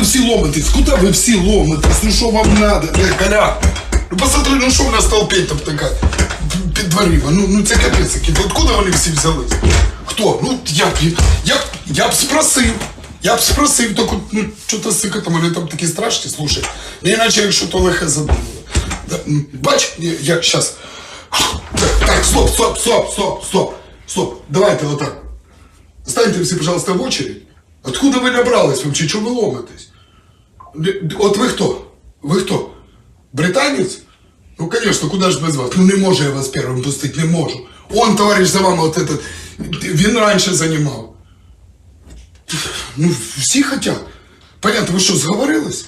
всі ломитесь? Куди ви всі ломитесь? Ну що вам надо? Е, Коля, ну посмотри, ну що в нас толпить там така під дверима? Ну, ну це капець який. Откуда вони всі взялись? Хто? Ну, я б, я, я б спросив. Я б спросив, так ну, що то сикати, вони там такі страшні, слушай. Не іначе, якщо то лихе задумали. Да, Бач, я, я щас. Так, стоп, стоп, стоп, стоп, стоп, стоп. Давайте отак. Станьте всі, пожалуйста, в очередь. Откуда ви набрались вообще? Чого ви ломитесь? От ви хто? Ви хто? Британець? Ну, конечно, куда ж без вас? Ну, не можу я вас первым пустити, не можу. Он, товарищ за вами, от этот, він раніше займав. Ну, всі хотят. Понятно, ви що, зговорились?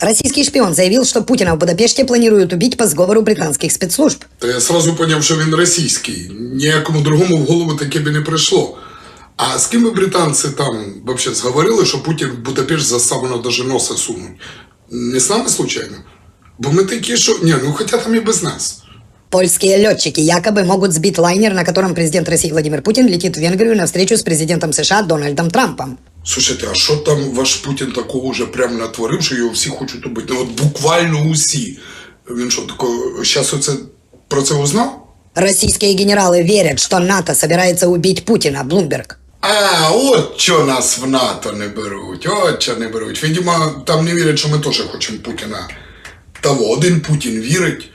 Российский шпион заявил, что Путина в Будапеште планируют убить по сговору британских спецслужб. Та я сразу поняв, що він російський. Ніякому другому в голову таке би не прийшло. А з ким британці там вообще зговорили, що Путін Будапешт заставлено даже носа сунуть? Не з нами случайно? Бо ми такі, що. Ні, ну хоча там і без нас. Польские летчики якобы могут сбить лайнер, на котором президент России Владимир Путин летит в Венгрию на встречу с президентом США Дональдом Трампом. Слушайте, а що там ваш Путін такого вже прямо натворив, що його всі хочуть убити? Ну от буквально усі. Він що, тако, зараз оце про це узнав? Российские генералы верят, что НАТО собирается убить Путина, Блумберг. А, от що нас в НАТО не беруть, от що не беруть. Видимо, там не вірять, що ми теж хочемо Путіна. Того, один Путін вірить,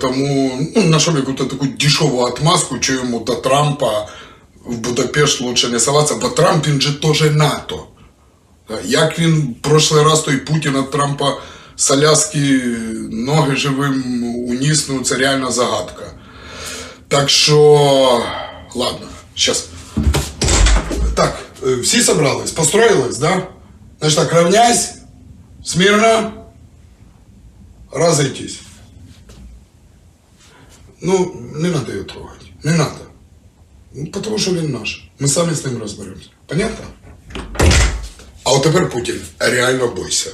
тому ну, нашов якусь таку дешеву отмазку, що йому до Трампа в Будапешт лучше не соватися, бо Трамп він же теж НАТО. Як він в прошлий раз той Путін від Трампа з Аляски ноги живим уніс, ну це реально загадка. Так що, ладно, сейчас. Так, э, все собрались, построились, да? Значит так, равняйсь, смирно, разойтись. Ну, не надо ее трогать, не надо. Ну, потому что він наш. Ми самі з ним розберемося. Понятно? А от тепер Путін, реально бойся.